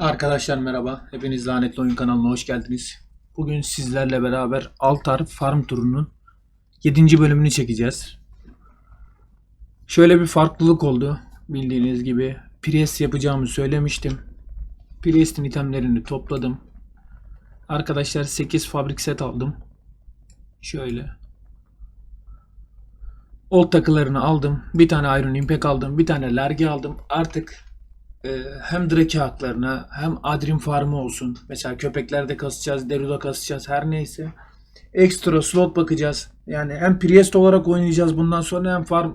Arkadaşlar merhaba. Hepiniz Lanetli Oyun kanalına hoş geldiniz. Bugün sizlerle beraber Altar Farm turunun 7. bölümünü çekeceğiz. Şöyle bir farklılık oldu. Bildiğiniz gibi Priest yapacağımı söylemiştim. Priest'in itemlerini topladım. Arkadaşlar 8 fabrik set aldım. Şöyle. Old takılarını aldım. Bir tane Iron Impact aldım. Bir tane Lergi aldım. Artık hem Drake haklarına hem Adrim farmı olsun. Mesela köpeklerde kasacağız, Deruda kasacağız her neyse. Ekstra slot bakacağız. Yani hem Priest olarak oynayacağız bundan sonra hem farm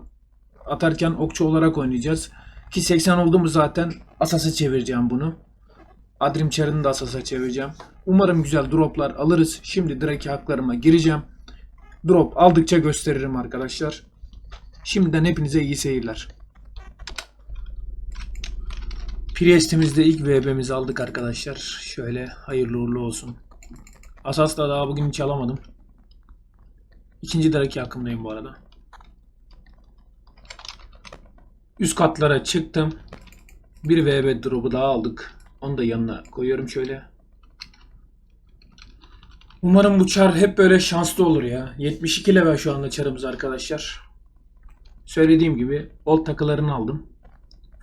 atarken okçu olarak oynayacağız. Ki 80 oldu mu zaten Asas'a çevireceğim bunu. Adrim Char'ını da Asas'a çevireceğim. Umarım güzel droplar alırız. Şimdi Drake haklarıma gireceğim. Drop aldıkça gösteririm arkadaşlar. Şimdiden hepinize iyi seyirler. Priest'imizde ilk VB'mizi aldık arkadaşlar. Şöyle hayırlı uğurlu olsun. Asas'ta daha bugün hiç alamadım. İkinci Drake hakkındayım bu arada. Üst katlara çıktım. Bir VB drop'u daha aldık. Onu da yanına koyuyorum şöyle. Umarım bu çar hep böyle şanslı olur ya. 72 level şu anda çarımız arkadaşlar. Söylediğim gibi old takılarını aldım.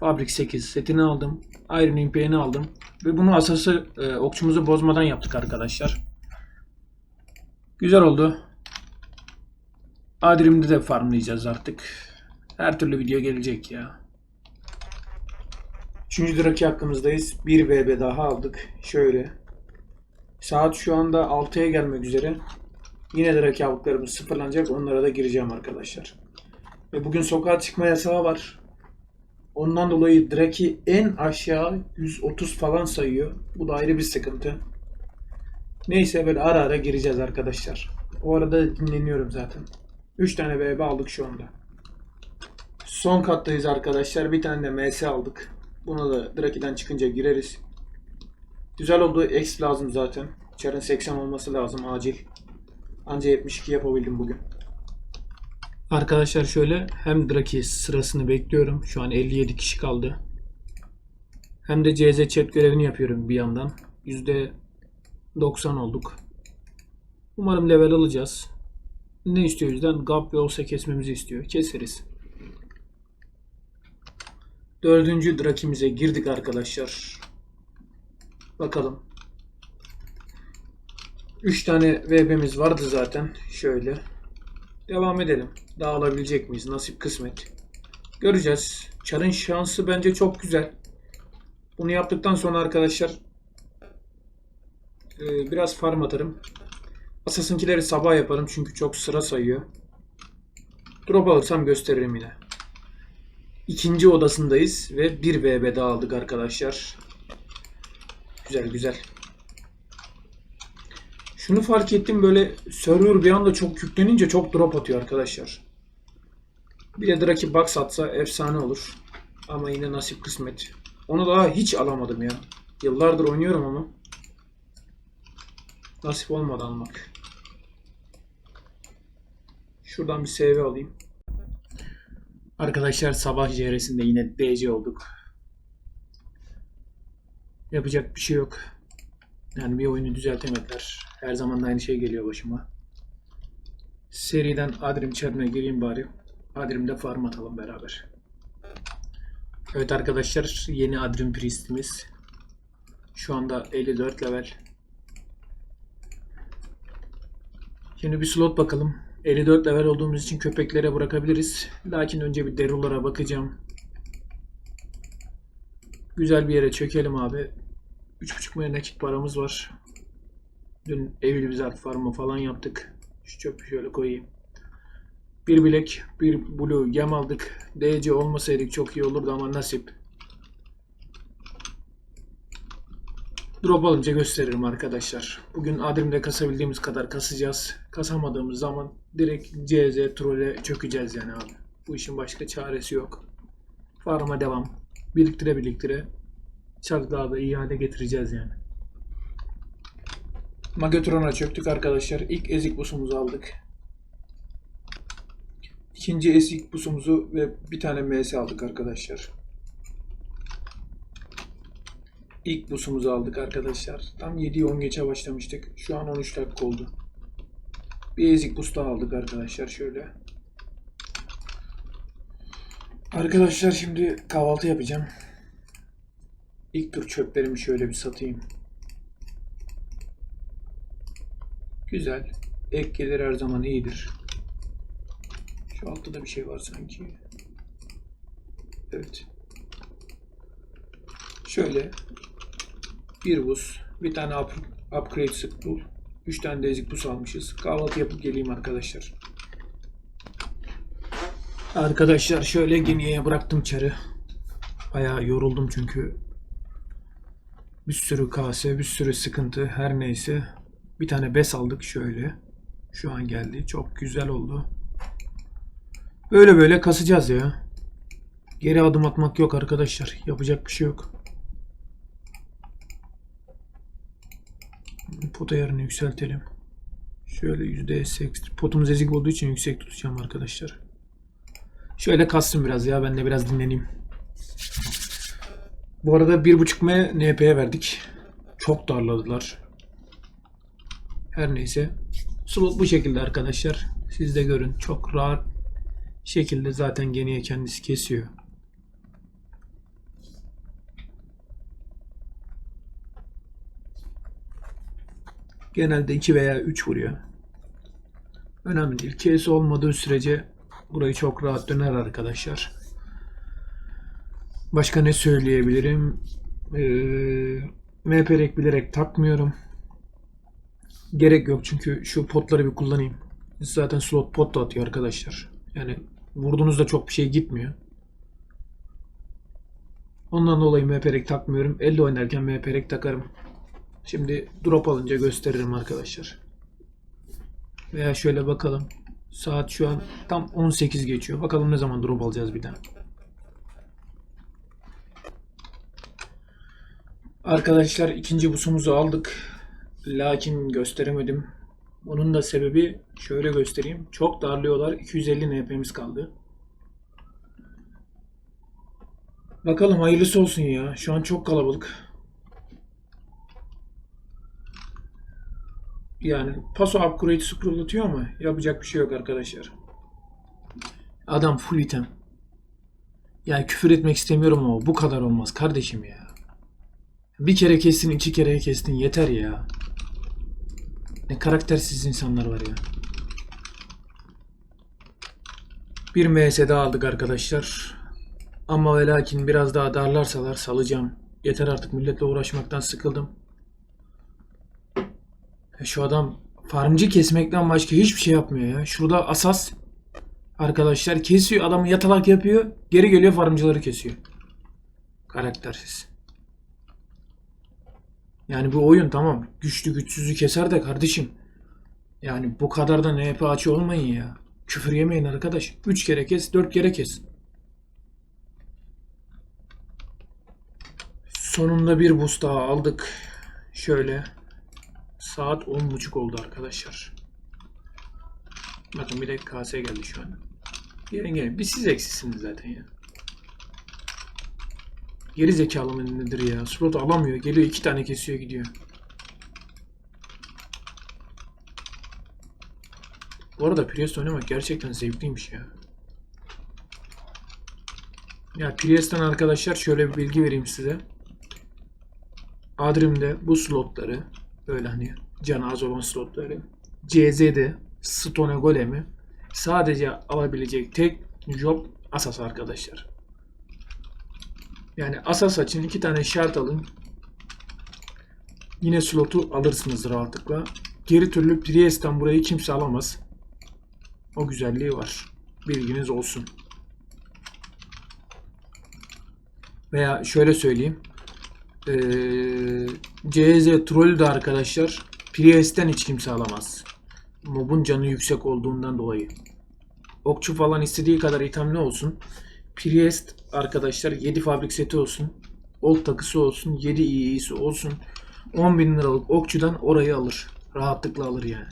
Fabrik 8 setini aldım. Iron Impact'ini aldım. Ve bunu asası e, okçumuzu bozmadan yaptık arkadaşlar. Güzel oldu. Adrim'de de farmlayacağız artık. Her türlü video gelecek ya. Üçüncü Draki hakkımızdayız. Bir VB daha aldık. Şöyle. Saat şu anda 6'ya gelmek üzere. Yine Draki avuklarımız sıfırlanacak. Onlara da gireceğim arkadaşlar. Ve bugün sokağa çıkma yasağı var. Ondan dolayı Draki en aşağı 130 falan sayıyor. Bu da ayrı bir sıkıntı. Neyse böyle ara ara gireceğiz arkadaşlar. O arada dinleniyorum zaten. 3 tane VB aldık şu anda. Son kattayız arkadaşlar. Bir tane de MS aldık. Buna da Draki'den çıkınca gireriz. Güzel oldu. X lazım zaten. Çarın 80 olması lazım acil. Anca 72 yapabildim bugün. Arkadaşlar şöyle hem Draki sırasını bekliyorum. Şu an 57 kişi kaldı. Hem de CZ chat görevini yapıyorum bir yandan. %90 olduk. Umarım level alacağız. Ne istiyor yüzden? Gap ve olsa kesmemizi istiyor. Keseriz. Dördüncü Draki'mize girdik arkadaşlar. Bakalım. 3 tane VB'miz vardı zaten. Şöyle. Devam edelim. Daha alabilecek miyiz? Nasip kısmet. Göreceğiz. Çar'ın şansı bence çok güzel. Bunu yaptıktan sonra arkadaşlar e, biraz farm atarım. Asasınkileri sabah yaparım çünkü çok sıra sayıyor. Drop alırsam gösteririm yine. İkinci odasındayız ve bir VB daha aldık arkadaşlar. Güzel güzel. Şunu fark ettim böyle server bir anda çok yüklenince çok drop atıyor arkadaşlar. Bir de Draki Box atsa efsane olur. Ama yine nasip kısmet. Onu daha hiç alamadım ya. Yıllardır oynuyorum ama. Nasip olmadı almak. Şuradan bir CV alayım. Arkadaşlar sabah JR'sinde yine DC olduk. Yapacak bir şey yok. Yani bir oyunu düzeltemediler. Her zaman da aynı şey geliyor başıma. Seriden Adrim Çarı'na gireyim bari. Adrim'de farm atalım beraber. Evet arkadaşlar yeni Adrim Priest'imiz. Şu anda 54 level. Şimdi bir slot bakalım. 54 level olduğumuz için köpeklere bırakabiliriz. Lakin önce bir derulara bakacağım. Güzel bir yere çökelim abi. 3.5 milyon nakit paramız var. Dün Evil Wizard Farm'ı falan yaptık. Şu çöpü şöyle koyayım. Bir bilek, bir blue gem aldık. DC olmasaydık çok iyi olurdu ama nasip. Drop alınca gösteririm arkadaşlar. Bugün Adrim'de kasabildiğimiz kadar kasacağız. Kasamadığımız zaman direkt CZ trole çökeceğiz yani abi. Bu işin başka çaresi yok. Farm'a devam. Biriktire biriktire çok daha da iyi hale getireceğiz yani. Magatron'a çöktük arkadaşlar. İlk ezik busumuzu aldık. İkinci ezik busumuzu ve bir tane MS aldık arkadaşlar. İlk busumuzu aldık arkadaşlar. Tam 7'yi 10 geçe başlamıştık. Şu an 13 dakika oldu. Bir ezik bus daha aldık arkadaşlar şöyle. Arkadaşlar şimdi kahvaltı yapacağım. İlk tur çöplerimi şöyle bir satayım. Güzel. Ek gelir her zaman iyidir. Şu altta da bir şey var sanki. Evet. Şöyle bir buz, bir tane up, upgrade spool, 3 tane de ezik buz almışız. Kahvaltı yapıp geleyim arkadaşlar. Arkadaşlar şöyle gemiye bıraktım çarı. Bayağı yoruldum çünkü bir sürü kase, bir sürü sıkıntı her neyse. Bir tane bes aldık şöyle. Şu an geldi. Çok güzel oldu. Böyle böyle kasacağız ya. Geri adım atmak yok arkadaşlar. Yapacak bir şey yok. Pot ayarını yükseltelim. Şöyle %80. Potumuz ezik olduğu için yüksek tutacağım arkadaşlar. Şöyle kastım biraz ya. Ben de biraz dinleneyim. Bu arada 1.5 M NP'ye verdik. Çok darladılar. Her neyse. Slot bu şekilde arkadaşlar. Siz de görün. Çok rahat şekilde zaten geniye kendisi kesiyor. Genelde 2 veya 3 vuruyor. Önemli değil. Case olmadığı sürece burayı çok rahat döner arkadaşlar. Başka ne söyleyebilirim? Ee, MPRek bilerek takmıyorum. Gerek yok çünkü şu potları bir kullanayım. Zaten slot pot da atıyor arkadaşlar. Yani vurduğunuzda çok bir şey gitmiyor. Ondan dolayı MPRek takmıyorum. Elde oynarken MPRek takarım. Şimdi drop alınca gösteririm arkadaşlar. Veya şöyle bakalım. Saat şu an tam 18 geçiyor. Bakalım ne zaman drop alacağız bir daha. Arkadaşlar ikinci busumuzu aldık. Lakin gösteremedim. Bunun da sebebi şöyle göstereyim. Çok darlıyorlar. 250 NP'miz kaldı. Bakalım hayırlısı olsun ya. Şu an çok kalabalık. Yani paso upgrade scroll atıyor ama yapacak bir şey yok arkadaşlar. Adam full item. Ya küfür etmek istemiyorum ama bu kadar olmaz kardeşim ya. Bir kere kestin, iki kere kestin yeter ya. Ne karaktersiz insanlar var ya. Bir MS daha aldık arkadaşlar. Ama ve lakin biraz daha darlarsalar salacağım. Yeter artık milletle uğraşmaktan sıkıldım. Ya Şu adam farmcı kesmekten başka hiçbir şey yapmıyor ya. Şurada asas arkadaşlar kesiyor. Adamı yatalak yapıyor. Geri geliyor farmcıları kesiyor. Karaktersiz. Yani bu oyun tamam. Güçlü güçsüzü keser de kardeşim. Yani bu kadar da NP açı olmayın ya. Küfür yemeyin arkadaş. 3 kere kes, 4 kere kes. Sonunda bir boost daha aldık. Şöyle. Saat 10.30 oldu arkadaşlar. Bakın bir de KS geldi şu an. Gelin gelin. Bir siz eksisiniz zaten ya. Geri zekalı mı nedir ya? Slot alamıyor. Geliyor iki tane kesiyor gidiyor. Bu arada Priest oynamak gerçekten zevkliymiş ya. Ya Priest'ten arkadaşlar şöyle bir bilgi vereyim size. Adrim'de bu slotları böyle hani canı az olan slotları CZ'de Stone Golem'i sadece alabilecek tek job Asas arkadaşlar. Yani Asas açın iki tane şart alın. Yine slotu alırsınız rahatlıkla. Geri türlü Priest'ten burayı kimse alamaz. O güzelliği var. Bilginiz olsun. Veya şöyle söyleyeyim. Ee, CZ Troll'ü de arkadaşlar Priest'ten hiç kimse alamaz. Mob'un canı yüksek olduğundan dolayı. Okçu falan istediği kadar itemli olsun. Priest arkadaşlar 7 fabrik seti olsun. Old takısı olsun. 7 iyisi olsun. 10 bin liralık okçudan orayı alır. Rahatlıkla alır yani.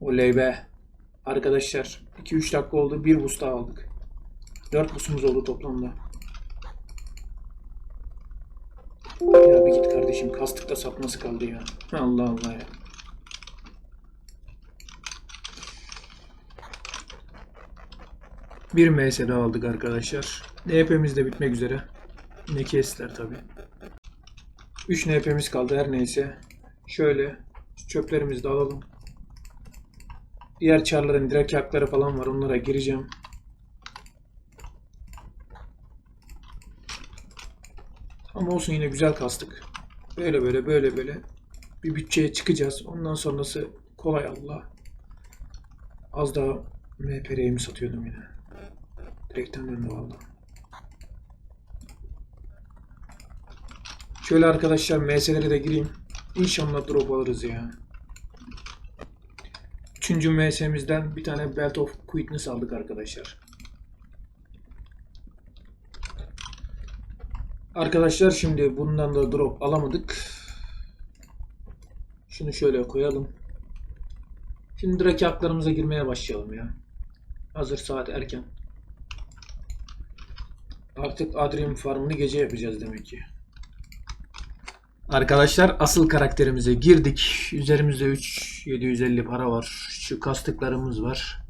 Oley be. Arkadaşlar 2-3 dakika oldu. Bir boost daha aldık. 4 busumuz oldu toplamda. Ya bir git kardeşim. Kastıkta satması kaldı ya. Allah Allah ya. Bir MS daha aldık arkadaşlar. NP'miz de bitmek üzere. Ne kestiler tabi. 3 NP'miz kaldı her neyse. Şöyle çöplerimizi de alalım. Diğer çarların direkt hakları falan var. Onlara gireceğim. Ama olsun yine güzel kastık. Böyle böyle böyle böyle bir bütçeye çıkacağız. Ondan sonrası kolay Allah. Az daha MPR'yi satıyordum yine? Direkten döndü valla. Şöyle arkadaşlar MS'lere de gireyim. İnşallah drop alırız ya. Üçüncü MS'mizden bir tane Belt of Quickness aldık arkadaşlar. Arkadaşlar şimdi bundan da drop alamadık. Şunu şöyle koyalım. Şimdi direkt haklarımıza girmeye başlayalım ya. Hazır saat erken. Artık Adrian Farm'ını gece yapacağız demek ki. Arkadaşlar asıl karakterimize girdik. Üzerimizde 3750 para var. Şu kastıklarımız var.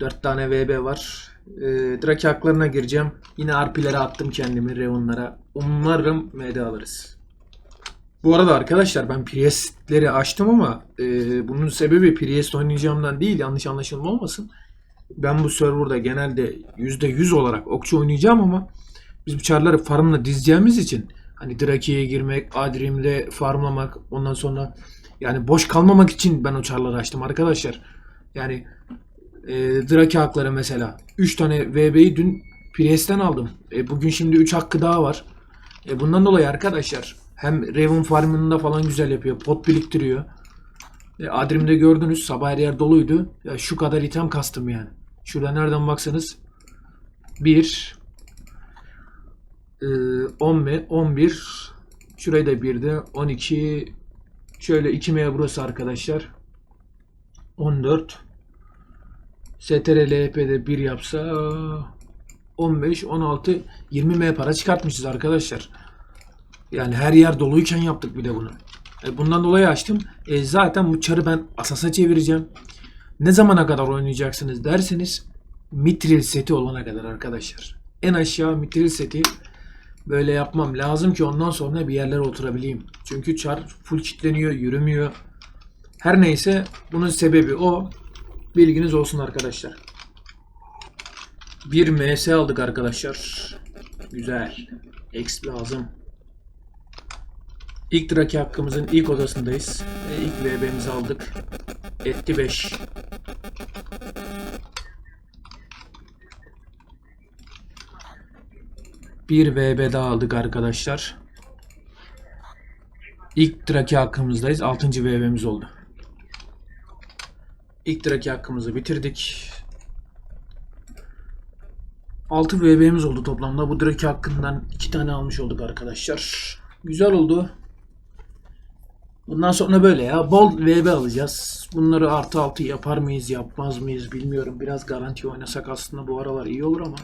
4 tane VB var. Ee, direkt haklarına gireceğim. Yine RP'lere attım kendimi Reon'lara. Umarım MD alırız. Bu arada arkadaşlar ben Priest'leri açtım ama e, bunun sebebi Priest oynayacağımdan değil yanlış anlaşılma olmasın. Ben bu serverda genelde %100 olarak okçu oynayacağım ama biz bu çarları farmla dizeceğimiz için hani Draki'ye girmek, Adrim'de farmlamak ondan sonra yani boş kalmamak için ben o çarları açtım arkadaşlar. Yani e, Draki hakları mesela 3 tane VB'yi dün Priest'ten aldım. E, bugün şimdi 3 hakkı daha var. E, bundan dolayı arkadaşlar hem Raven farmında falan güzel yapıyor. Pot biriktiriyor. E, Adrim'de gördünüz sabah her yer doluydu. Ya şu kadar item kastım yani. Şurada nereden baksanız 1 e, 10 mi? 11 Şurayı da 1'de 12 Şöyle 2 M burası arkadaşlar. 14 STR LP'de 1 yapsa 15 16 20 M para çıkartmışız arkadaşlar. Yani her yer doluyken yaptık bir de bunu. E, bundan dolayı açtım. E, zaten bu çarı ben asasa çevireceğim. Ne zamana kadar oynayacaksınız derseniz mitril seti olana kadar arkadaşlar. En aşağı mitril seti böyle yapmam lazım ki ondan sonra bir yerlere oturabileyim. Çünkü çar full kilitleniyor, yürümüyor. Her neyse bunun sebebi o. Bilginiz olsun arkadaşlar. Bir MS aldık arkadaşlar. Güzel. X lazım. İlk draki hakkımızın ilk odasındayız. Ve ilk VB'mizi aldık. Etti 5. Bir VB daha aldık arkadaşlar. İlk draki hakkımızdayız. 6. VB'miz oldu. İlk draki hakkımızı bitirdik. 6 VB'miz oldu toplamda. Bu draki hakkından 2 tane almış olduk arkadaşlar. Güzel oldu. Bundan sonra böyle ya. Bol VB alacağız. Bunları artı altı yapar mıyız yapmaz mıyız bilmiyorum. Biraz garanti oynasak aslında bu aralar iyi olur ama.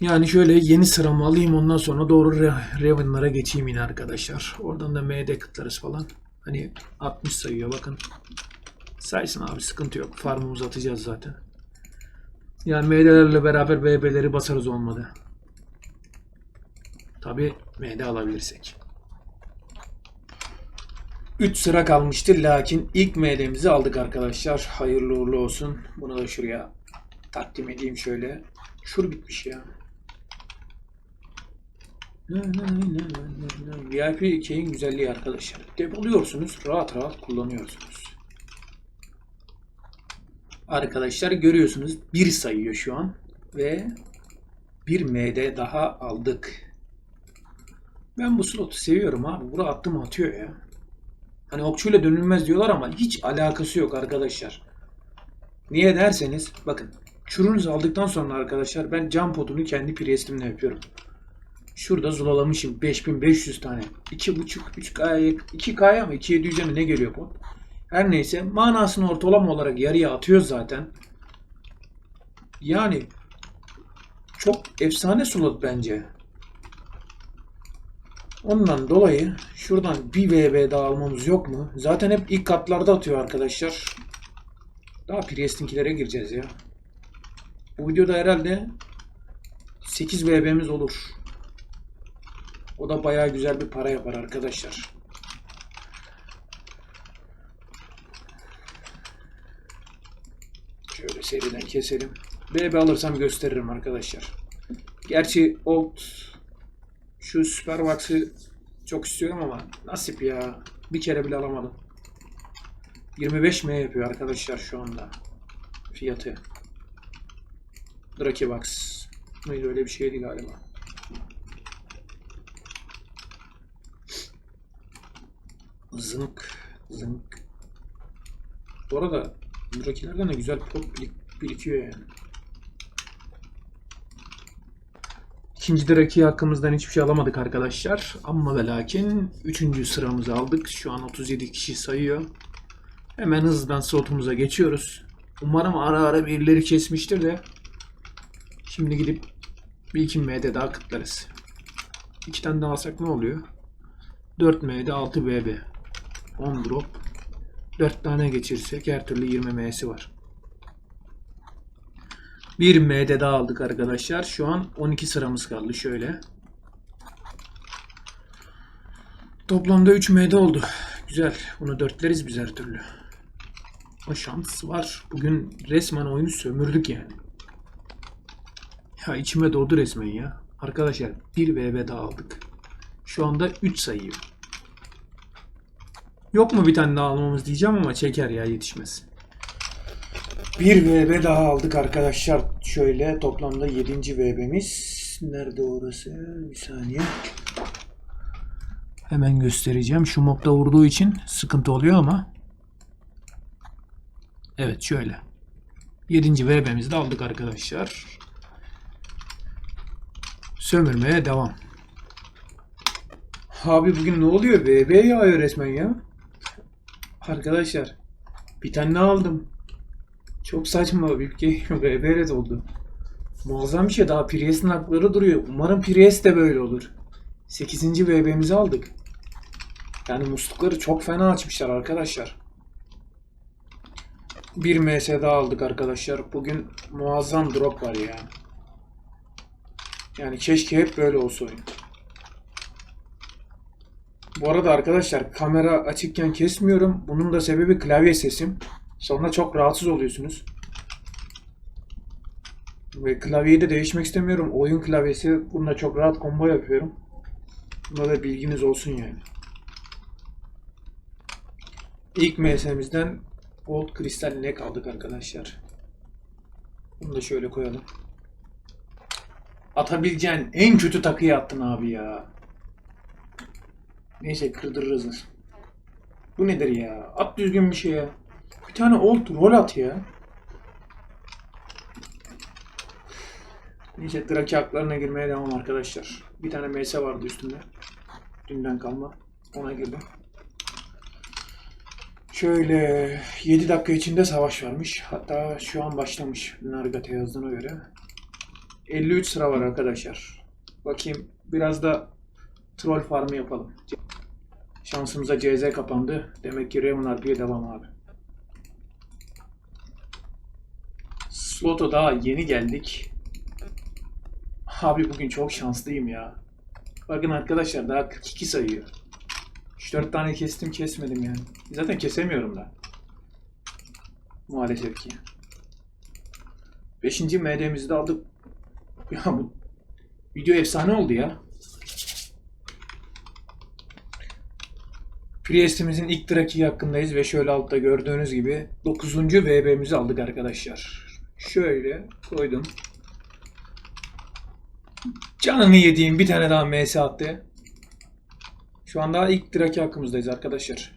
Yani şöyle yeni sıramı alayım ondan sonra doğru Raven'lara geçeyim yine arkadaşlar. Oradan da MD kıtlarız falan. Hani 60 sayıyor bakın. Saysın abi sıkıntı yok. Farmımızı atacağız zaten. Yani MD'lerle beraber BB'leri basarız olmadı. Tabi MD alabilirsek. 3 sıra kalmıştı lakin ilk MD'mizi aldık arkadaşlar. Hayırlı uğurlu olsun. Bunu da şuraya takdim edeyim şöyle. Şur bitmiş ya. Ne, ne, ne, ne, ne, ne. VIP key'in güzelliği arkadaşlar. Depoluyorsunuz, rahat rahat kullanıyorsunuz. Arkadaşlar görüyorsunuz bir sayıyor şu an ve bir MD daha aldık. Ben bu slotu seviyorum abi. Bura attım atıyor ya. Hani okçuyla dönülmez diyorlar ama hiç alakası yok arkadaşlar. Niye derseniz bakın çurunuzu aldıktan sonra arkadaşlar ben cam potunu kendi priestimle yapıyorum. Şurada zulalamışım 5500 tane. 2.5 3K'ya 2K'ya mı 2700'e mi ne geliyor pot? Her neyse manasını ortalama olarak yarıya atıyoruz zaten. Yani çok efsane slot bence. Ondan dolayı şuradan bir VB daha almamız yok mu? Zaten hep ilk katlarda atıyor arkadaşlar. Daha Priest'inkilere gireceğiz ya. Bu videoda herhalde 8 VB'miz olur. O da bayağı güzel bir para yapar arkadaşlar. Şöyle seriden keselim. BB alırsam gösteririm arkadaşlar. Gerçi Old şu Superbox'ı çok istiyorum ama nasip ya. Bir kere bile alamadım. 25 M yapıyor arkadaşlar şu anda. Fiyatı. Drakibox. Mıydı öyle bir şeydi galiba. Zınk. Zınk. Bu arada Drakilerden de güzel pot birik- birikiyor yani. İkinci Draki hakkımızdan hiçbir şey alamadık arkadaşlar. Ama ve lakin 3. sıramızı aldık. Şu an 37 kişi sayıyor. Hemen hızlıdan slotumuza geçiyoruz. Umarım ara ara birileri kesmiştir de. Şimdi gidip bir iki MD daha kıtlarız. İki tane daha alsak ne oluyor? 4 MD 6 BB. 10 drop. 4 tane geçirsek her türlü 20 M'si var. 1 MD daha aldık arkadaşlar. Şu an 12 sıramız kaldı şöyle. Toplamda 3 MD oldu. Güzel. Bunu dörtleriz biz her türlü. O şans var. Bugün resmen oyunu sömürdük yani. Ya içime doğdu resmen ya. Arkadaşlar 1 VB daha aldık. Şu anda 3 sayıyor. Yok mu bir tane daha almamız diyeceğim ama çeker ya yetişmez. Bir VB daha aldık arkadaşlar. Şöyle toplamda 7. VB'miz. Nerede orası? Bir saniye. Hemen göstereceğim. Şu mobda vurduğu için sıkıntı oluyor ama. Evet şöyle. 7. VB'mizi de aldık arkadaşlar. Sömürmeye devam. Abi bugün ne oluyor? VB yağıyor resmen ya. Arkadaşlar bir tane aldım. Çok saçma bir. VB oldu. Muazzam bir şey. Daha Prius'un hakları duruyor. Umarım Prius de böyle olur. 8. VB'mizi aldık. Yani muslukları çok fena açmışlar arkadaşlar. Bir MS daha aldık arkadaşlar. Bugün muazzam drop var ya. Yani keşke hep böyle olsa. Bu arada arkadaşlar kamera açıkken kesmiyorum. Bunun da sebebi klavye sesim. Sonra çok rahatsız oluyorsunuz. Ve klavyeyi de değişmek istemiyorum. Oyun klavyesi. Bununla çok rahat combo yapıyorum. Buna da bilginiz olsun yani. İlk MS'mizden Gold Kristal Neck aldık arkadaşlar. Bunu da şöyle koyalım. Atabileceğin en kötü takıyı attın abi ya. Neyse kırdırırız. Bu nedir ya? At düzgün bir şey ya. Bir tane old roll at ya. Neyse Draki haklarına girmeye devam arkadaşlar. Bir tane MS vardı üstünde. Dünden kalma. Ona girdim. Şöyle 7 dakika içinde savaş varmış. Hatta şu an başlamış. Nargate yazdığına göre. 53 sıra var arkadaşlar. Bakayım biraz da troll farmı yapalım. Şansımıza CZ kapandı. Demek ki Raven RP'ye devam abi. Slot'a daha yeni geldik. Abi bugün çok şanslıyım ya. Bakın arkadaşlar daha 42 sayıyor. 3-4 tane kestim kesmedim yani. Zaten kesemiyorum da. Maalesef ki. 5. MD'mizi de aldık. Ya bu video efsane oldu ya. Priest'imizin ilk Draki hakkındayız ve şöyle altta gördüğünüz gibi 9. VB'mizi aldık arkadaşlar. Şöyle koydum. Canını yediğim bir tane daha MS attı. Şu an daha ilk Draki hakkımızdayız arkadaşlar.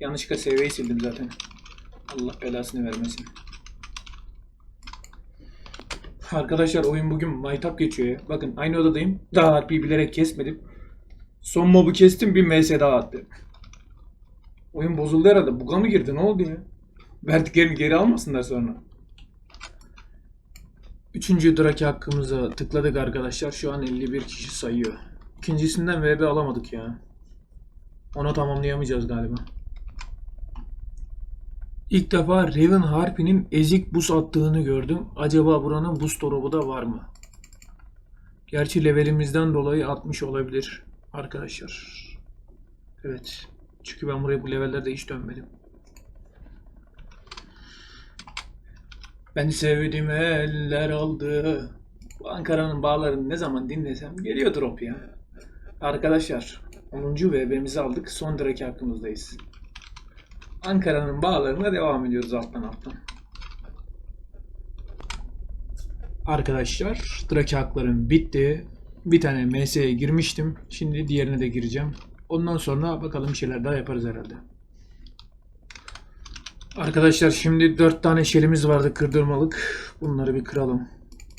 Yanlışlıkla seviyeyi sildim zaten. Allah belasını vermesin. Arkadaşlar oyun bugün maytap geçiyor. Bakın aynı odadayım. Daha harbi bilerek kesmedim. Son mobu kestim bir MS daha attı. Oyun bozuldu herhalde. Buga mı girdi? Ne oldu ya? Verdiklerimi geri almasınlar sonra. Üçüncü draki hakkımıza tıkladık arkadaşlar. Şu an 51 kişi sayıyor. İkincisinden VB alamadık ya. Ona tamamlayamayacağız galiba. İlk defa Raven Harpy'nin ezik buz attığını gördüm. Acaba buranın buz drop'u da var mı? Gerçi levelimizden dolayı atmış olabilir arkadaşlar. Evet. Çünkü ben buraya bu levellerde hiç dönmedim. Ben sevdiğim eller aldı. Bu Ankara'nın bağlarını ne zaman dinlesem geliyor drop ya. Arkadaşlar 10. VB'mizi aldık. Son direkt hakkımızdayız. Ankara'nın bağlarına devam ediyoruz alttan alttan. Arkadaşlar Draki haklarım bitti. Bir tane MS'ye girmiştim. Şimdi diğerine de gireceğim. Ondan sonra bakalım bir şeyler daha yaparız herhalde. Arkadaşlar şimdi 4 tane şelimiz vardı kırdırmalık. Bunları bir kıralım.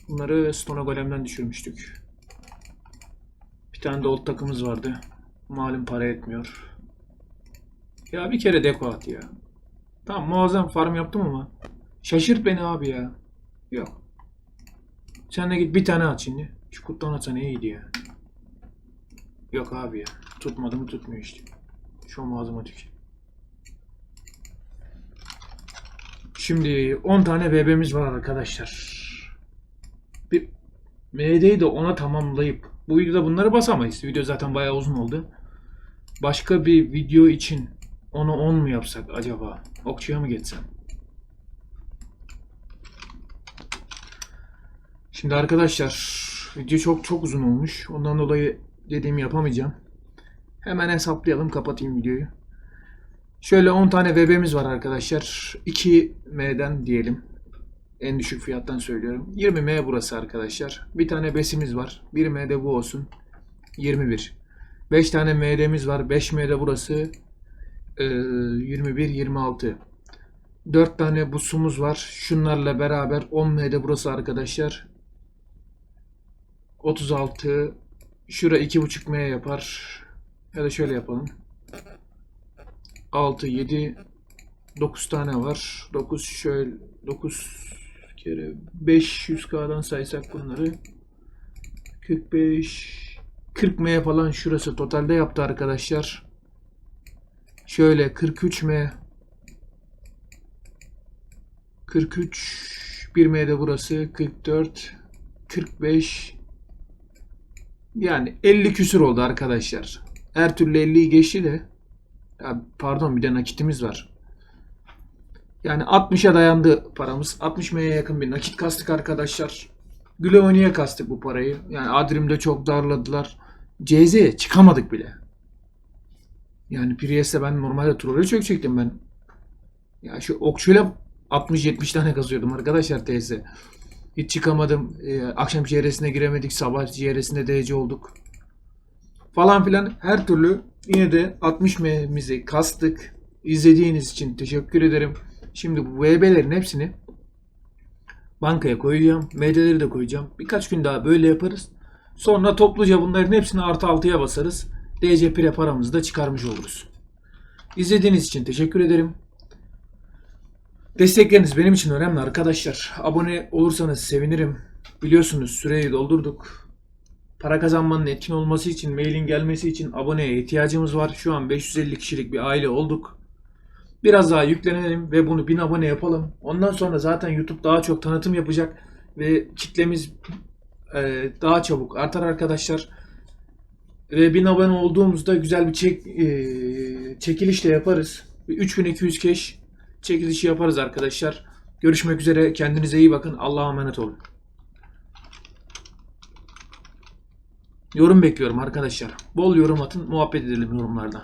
Bunları Stone Golem'den düşürmüştük. Bir tane de old takımız vardı. Malum para etmiyor. Ya bir kere deko at ya. Tamam muazzam farm yaptım ama. Şaşırt beni abi ya. Yok. Sen de git bir tane at şimdi. Şu kuttan atsan iyiydi ya. Yok abi ya. Tutmadı mı tutmuyor işte. Şu tük. Şimdi 10 tane BB'miz var arkadaşlar. Bir MD'yi de ona tamamlayıp bu videoda bunları basamayız. Video zaten bayağı uzun oldu. Başka bir video için onu 10 mu yapsak acaba? Okçuya mı geçsem? Şimdi arkadaşlar video çok çok uzun olmuş. Ondan dolayı dediğimi yapamayacağım. Hemen hesaplayalım kapatayım videoyu. Şöyle 10 tane VB'miz var arkadaşlar. 2M'den diyelim. En düşük fiyattan söylüyorum. 20M burası arkadaşlar. Bir tane besimiz var. 1M'de bu olsun. 21. 5 tane MD'miz var. 5M'de burası. Ee, 21, 26. 4 tane busumuz var. Şunlarla beraber 10M'de burası arkadaşlar. 36. Şura 2.5M yapar. Ya da şöyle yapalım. 6, 7, 9 tane var. 9 şöyle 9 kere 500K'dan saysak bunları 45 40M falan şurası totalde yaptı arkadaşlar. Şöyle 43M 43 1M'de burası 44 45 yani 50 küsür oldu arkadaşlar. Her türlü 50'yi geçti de ya pardon bir de nakitimiz var. Yani 60'a dayandı paramız. 60 M'ye yakın bir nakit kastık arkadaşlar. Güle oynaya kastık bu parayı. Yani Adrim'de çok darladılar. CZ'ye çıkamadık bile. Yani Prius'te ben normalde trollü çökecektim ben. Ya şu okçuyla 60-70 tane kazıyordum arkadaşlar TS. Hiç çıkamadım. Ee, akşam çeyresine giremedik. Sabah çeyresinde DC olduk. Falan filan her türlü yine de 60 M'mizi kastık. İzlediğiniz için teşekkür ederim. Şimdi bu VB'lerin hepsini bankaya koyacağım. MD'leri de koyacağım. Birkaç gün daha böyle yaparız. Sonra topluca bunların hepsini artı 6'ya basarız. DC Pre paramızı da çıkarmış oluruz. İzlediğiniz için teşekkür ederim. Destekleriniz benim için önemli arkadaşlar. Abone olursanız sevinirim. Biliyorsunuz süreyi doldurduk. Para kazanmanın etkin olması için, mailin gelmesi için aboneye ihtiyacımız var. Şu an 550 kişilik bir aile olduk. Biraz daha yüklenelim ve bunu 1000 abone yapalım. Ondan sonra zaten YouTube daha çok tanıtım yapacak ve kitlemiz e, daha çabuk artar arkadaşlar. Ve 1000 abone olduğumuzda güzel bir çek, e, çekiliş de yaparız. Bir 3200 keş çekilişi yaparız arkadaşlar. Görüşmek üzere. Kendinize iyi bakın. Allah'a emanet olun. Yorum bekliyorum arkadaşlar. Bol yorum atın. Muhabbet edelim yorumlarda.